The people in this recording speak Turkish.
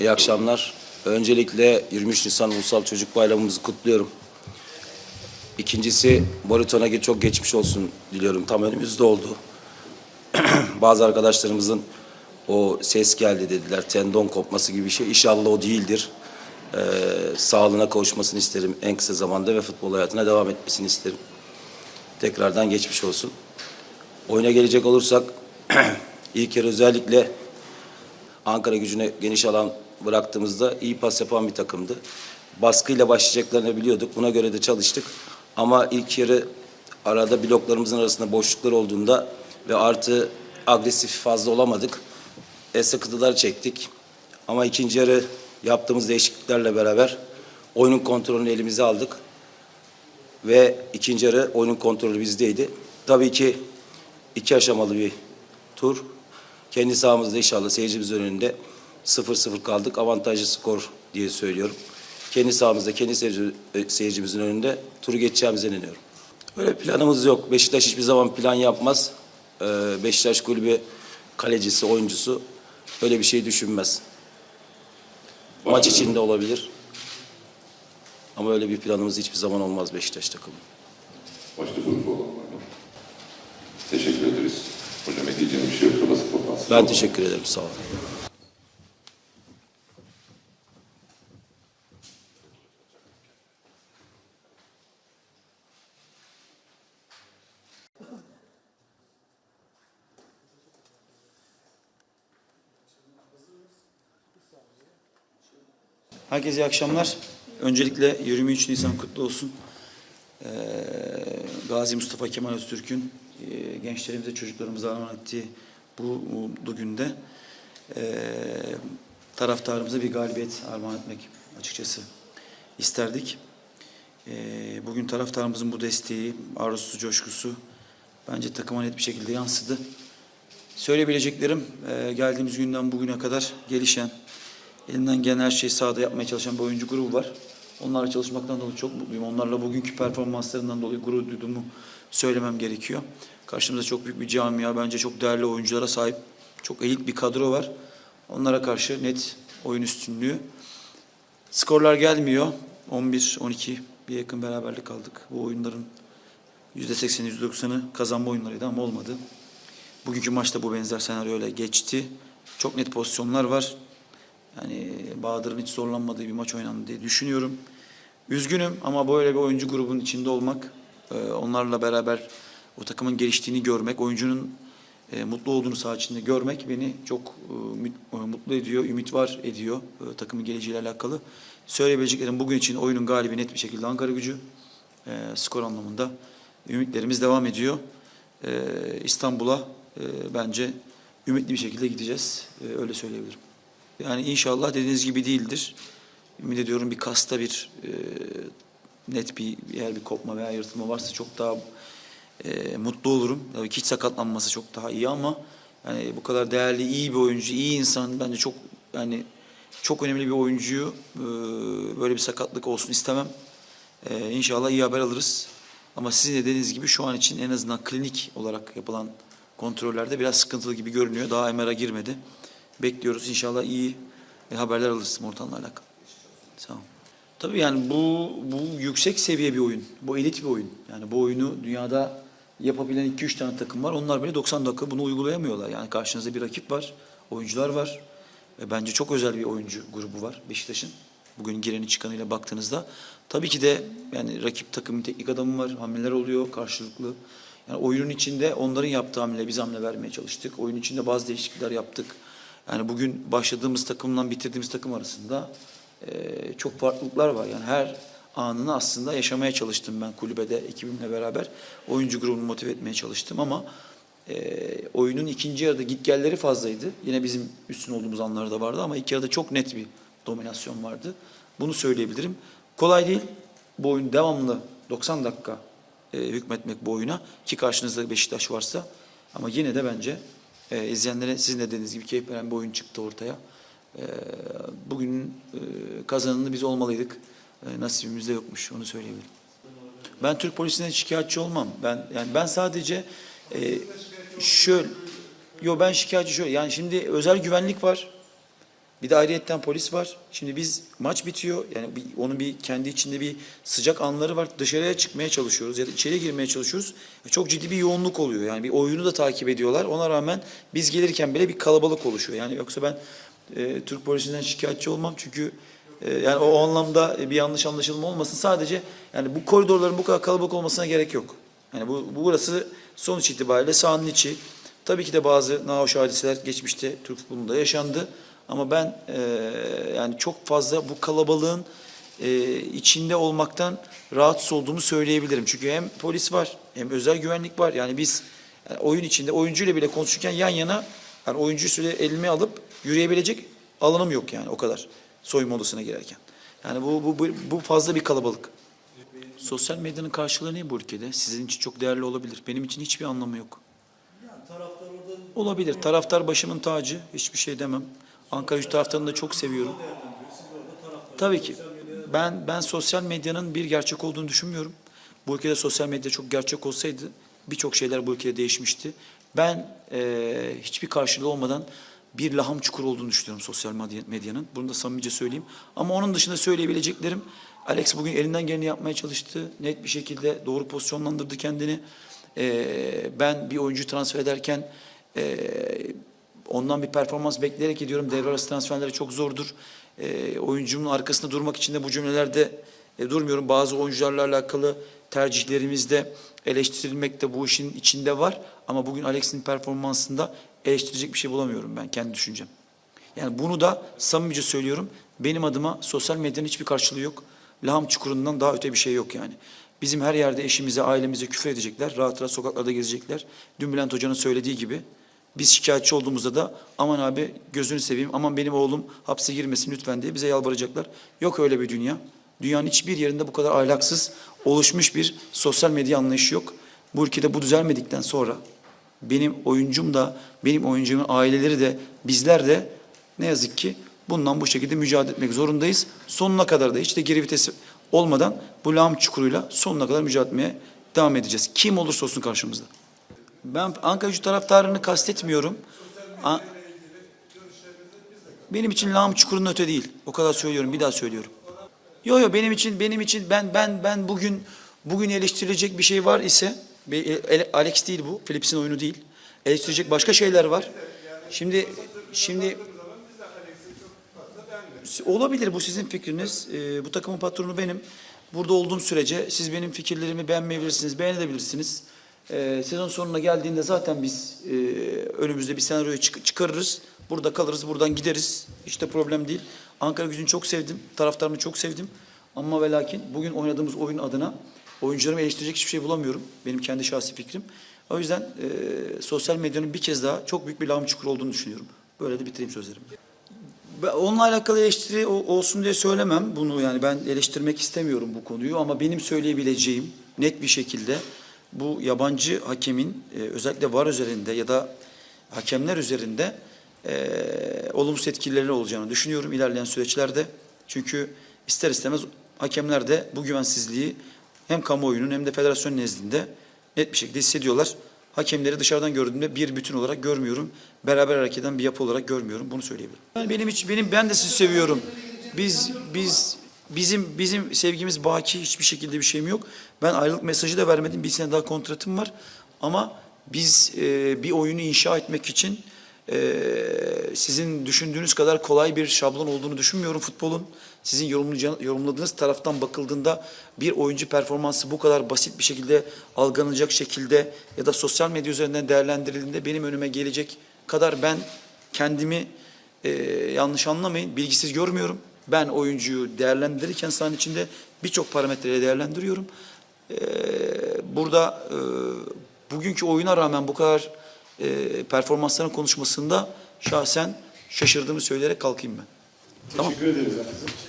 İyi akşamlar. Öncelikle 23 Nisan Ulusal Çocuk Bayramımızı kutluyorum. İkincisi Bariton'a çok geçmiş olsun diliyorum. Tam önümüzde oldu. Bazı arkadaşlarımızın o ses geldi dediler. Tendon kopması gibi bir şey. İnşallah o değildir. Ee, sağlığına kavuşmasını isterim en kısa zamanda ve futbol hayatına devam etmesini isterim. Tekrardan geçmiş olsun. Oyuna gelecek olursak ilk yarı özellikle Ankara gücüne geniş alan bıraktığımızda iyi pas yapan bir takımdı. Baskıyla başlayacaklarını biliyorduk. Buna göre de çalıştık. Ama ilk yarı arada bloklarımızın arasında boşluklar olduğunda ve artı agresif fazla olamadık. E, sıkıntılar çektik. Ama ikinci yarı yaptığımız değişikliklerle beraber oyunun kontrolünü elimize aldık. Ve ikinci yarı oyunun kontrolü bizdeydi. Tabii ki iki aşamalı bir tur. Kendi sahamızda inşallah seyircimizin önünde 0-0 kaldık. Avantajlı skor diye söylüyorum. Kendi sahamızda, kendi e, seyircimizin önünde turu geçeceğimize inanıyorum. Öyle planımız yok. Beşiktaş hiçbir zaman plan yapmaz. Ee, Beşiktaş kulübü kalecisi, oyuncusu öyle bir şey düşünmez. Maç içinde olabilir. Ama öyle bir planımız hiçbir zaman olmaz Beşiktaş takımı. Başta sorusu olan var mı? Teşekkür ederiz. Hocam ekleyeceğim bir şey yoksa toplantı. Ben teşekkür ederim. Sağ olun. Herkese iyi akşamlar. Öncelikle 23 Nisan kutlu olsun. Ee, Gazi Mustafa Kemal Atatürk'ün e, gençlerimize, çocuklarımıza armağan ettiği bu mutlu günde e, taraftarımıza bir galibiyet armağan etmek açıkçası isterdik. E, bugün taraftarımızın bu desteği, arzusu, coşkusu bence takıma net bir şekilde yansıdı. Söyleyebileceklerim e, geldiğimiz günden bugüne kadar gelişen, elinden gelen her şeyi sahada yapmaya çalışan bir oyuncu grubu var. Onlarla çalışmaktan dolayı çok mutluyum. Onlarla bugünkü performanslarından dolayı gurur duyduğumu söylemem gerekiyor. Karşımızda çok büyük bir camia, bence çok değerli oyunculara sahip, çok elit bir kadro var. Onlara karşı net oyun üstünlüğü. Skorlar gelmiyor. 11-12 bir yakın beraberlik aldık. Bu oyunların %80'i %90'ı kazanma oyunlarıydı ama olmadı. Bugünkü maçta bu benzer senaryoyla geçti. Çok net pozisyonlar var. Yani Bahadır'ın hiç zorlanmadığı bir maç oynandı diye düşünüyorum. Üzgünüm ama böyle bir oyuncu grubunun içinde olmak, e, onlarla beraber o takımın geliştiğini görmek, oyuncunun e, mutlu olduğunu saha içinde görmek beni çok e, mut- mutlu ediyor, ümit var ediyor takımın geleceğiyle alakalı. Söyleyebileceklerim bugün için oyunun galibi net bir şekilde Ankara gücü. Skor anlamında ümitlerimiz devam ediyor. İstanbul'a bence ümitli bir şekilde gideceğiz. Öyle söyleyebilirim. Yani inşallah dediğiniz gibi değildir. Ümit ediyorum bir kasta bir e, net bir eğer bir kopma veya yırtılma varsa çok daha e, mutlu olurum. Tabii ki hiç sakatlanması çok daha iyi ama yani bu kadar değerli, iyi bir oyuncu, iyi insan bence çok yani çok önemli bir oyuncuyu e, böyle bir sakatlık olsun istemem. E, inşallah iyi haber alırız. Ama sizin de dediğiniz gibi şu an için en azından klinik olarak yapılan kontrollerde biraz sıkıntılı gibi görünüyor. Daha MR'a girmedi. Bekliyoruz. İnşallah iyi e, haberler alırız Mortan'la alakalı. Sağ olun. Tabii yani bu, bu yüksek seviye bir oyun. Bu elit bir oyun. Yani bu oyunu dünyada yapabilen 2-3 tane takım var. Onlar bile 90 dakika bunu uygulayamıyorlar. Yani karşınızda bir rakip var, oyuncular var. Ve bence çok özel bir oyuncu grubu var Beşiktaş'ın. Bugün gireni çıkanıyla baktığınızda. Tabii ki de yani rakip takımın teknik adamı var, hamleler oluyor karşılıklı. Yani oyunun içinde onların yaptığı hamle biz hamle vermeye çalıştık. Oyun içinde bazı değişiklikler yaptık. Yani bugün başladığımız takımla bitirdiğimiz takım arasında eee, çok farklılıklar var. Yani her anını aslında yaşamaya çalıştım ben kulübede ekibimle beraber. Oyuncu grubunu motive etmeye çalıştım ama eee, oyunun ikinci yarıda gitgelleri fazlaydı. Yine bizim üstün olduğumuz anlar da vardı ama ilk yarıda çok net bir dominasyon vardı. Bunu söyleyebilirim. Kolay değil. Bu oyun devamlı 90 dakika e, hükmetmek bu oyuna ki karşınızda Beşiktaş varsa ama yine de bence e, izleyenlere sizin de dediğiniz gibi keyif veren bir oyun çıktı ortaya. E, bugünün e, kazananı biz olmalıydık. E, nasibimizde yokmuş onu söyleyebilirim. Ben Türk polisinden şikayetçi olmam. Ben yani ben sadece e, şöyle yo ben şikayetçi şöyle yani şimdi özel güvenlik var. Bir de ayrıyetten polis var. Şimdi biz maç bitiyor. Yani bir, onun bir kendi içinde bir sıcak anları var. Dışarıya çıkmaya çalışıyoruz ya da içeri girmeye çalışıyoruz. E, Çok ciddi bir yoğunluk oluyor. Yani bir oyunu da takip ediyorlar. Ona rağmen biz gelirken bile bir kalabalık oluşuyor. Yani yoksa ben e, Türk polisinden şikayetçi olmam çünkü e, yani o, o anlamda bir yanlış anlaşılma olmasın. Sadece yani bu koridorların bu kadar kalabalık olmasına gerek yok. Yani bu, bu burası sonuç itibariyle sahanın içi. Tabii ki de bazı nahoş hadiseler geçmişte Türk futbolunda yaşandı. Ama ben e, yani çok fazla bu kalabalığın e, içinde olmaktan rahatsız olduğumu söyleyebilirim. Çünkü hem polis var hem özel güvenlik var. Yani biz yani oyun içinde oyuncuyla bile konuşurken yan yana yani oyuncuyu süre elime alıp yürüyebilecek alanım yok yani o kadar soyunma odasına girerken. Yani bu, bu, bu, bu fazla bir kalabalık. Sosyal medyanın karşılığı ne bu ülkede? Sizin için çok değerli olabilir. Benim için hiçbir anlamı yok. Olabilir. Taraftar başımın tacı. Hiçbir şey demem. Ankara gücü taraftarını da çok seviyorum. Tabii ki. Ben ben sosyal medyanın bir gerçek olduğunu düşünmüyorum. Bu ülkede sosyal medya çok gerçek olsaydı birçok şeyler bu ülkede değişmişti. Ben eee, hiçbir karşılığı olmadan bir laham çukur olduğunu düşünüyorum sosyal medya- medyanın. Bunu da samimice söyleyeyim. Ama onun dışında söyleyebileceklerim Alex bugün elinden geleni yapmaya çalıştı. Net bir şekilde doğru pozisyonlandırdı kendini. Eee, ben bir oyuncu transfer ederken eee, ondan bir performans bekleyerek gidiyorum. Devre arası transferleri çok zordur. Eee oyuncumun arkasında durmak için de bu cümlelerde e, durmuyorum. Bazı oyuncularla alakalı tercihlerimizde eleştirilmek de bu işin içinde var. Ama bugün Alex'in performansında eleştirecek bir şey bulamıyorum ben kendi düşüncem. Yani bunu da samimice söylüyorum. Benim adıma sosyal medyanın hiçbir karşılığı yok. Laham çukurundan daha öte bir şey yok yani. Bizim her yerde eşimize, ailemize küfür edecekler. Rahat rahat sokaklarda gezecekler. Dün Bülent Hoca'nın söylediği gibi biz şikayetçi olduğumuzda da aman abi gözünü seveyim, aman benim oğlum hapse girmesin lütfen diye bize yalvaracaklar. Yok öyle bir dünya. Dünyanın hiçbir yerinde bu kadar ahlaksız oluşmuş bir sosyal medya anlayışı yok. Bu ülkede bu düzelmedikten sonra benim oyuncum da, benim oyuncumun aileleri de, bizler de ne yazık ki bundan bu şekilde mücadele etmek zorundayız. Sonuna kadar da hiç de geri vitesi olmadan bu lağım çukuruyla sonuna kadar mücadele etmeye devam edeceğiz. Kim olursa olsun karşımızda. Ben Ankara gücü taraftarını kastetmiyorum. A- benim için lağım çukurunun öte değil. O kadar söylüyorum, bir daha söylüyorum. Yo yo benim için benim için ben ben ben bugün bugün eleştirilecek bir şey var ise ele- Alex değil bu, Philips'in oyunu değil. Eleştirecek başka şeyler var. Şimdi şimdi Olabilir bu sizin fikriniz. Ee, bu takımın patronu benim. Burada olduğum sürece siz benim fikirlerimi beğenmeyebilirsiniz, beğenebilirsiniz. Ee, sezon sonuna geldiğinde zaten biz e, önümüzde bir senaryoyu çık- çıkarırız. Burada kalırız, buradan gideriz. Hiç de problem değil. Ankara gücünü çok sevdim, taraftarını çok sevdim. Ama ve lakin bugün oynadığımız oyun adına oyuncularımı eleştirecek hiçbir şey bulamıyorum. Benim kendi şahsi fikrim. O yüzden e, sosyal medyanın bir kez daha çok büyük bir lağım çukuru olduğunu düşünüyorum. Böyle de bitireyim sözlerimi. Onunla alakalı eleştiri olsun diye söylemem bunu yani ben eleştirmek istemiyorum bu konuyu ama benim söyleyebileceğim net bir şekilde bu yabancı hakemin e, özellikle VAR üzerinde ya da hakemler üzerinde e, olumsuz etkileri olacağını düşünüyorum ilerleyen süreçlerde. Çünkü ister istemez hakemler de bu güvensizliği hem kamuoyunun hem de federasyon nezdinde net bir şekilde hissediyorlar. Hakemleri dışarıdan gördüğümde bir bütün olarak görmüyorum. Beraber hareket eden bir yapı olarak görmüyorum. Bunu söyleyebilirim. Benim hiç benim ben de sizi seviyorum. Biz biz bizim bizim sevgimiz baki hiçbir şekilde bir şeyim yok. Ben ayrılık mesajı da vermedim. Bir sene daha kontratım var. Ama biz e, bir oyunu inşa etmek için e, sizin düşündüğünüz kadar kolay bir şablon olduğunu düşünmüyorum futbolun. Sizin yorumladığınız taraftan bakıldığında bir oyuncu performansı bu kadar basit bir şekilde algılanacak şekilde ya da sosyal medya üzerinden değerlendirildiğinde benim önüme gelecek kadar ben kendimi e, yanlış anlamayın bilgisiz görmüyorum. Ben oyuncuyu değerlendirirken sahanın içinde birçok parametreyle değerlendiriyorum. E, burada e, bugünkü oyuna rağmen bu kadar e, performansların konuşmasında şahsen şaşırdığımı söyleyerek kalkayım ben. Tamam. Teşekkür ederiz herkese.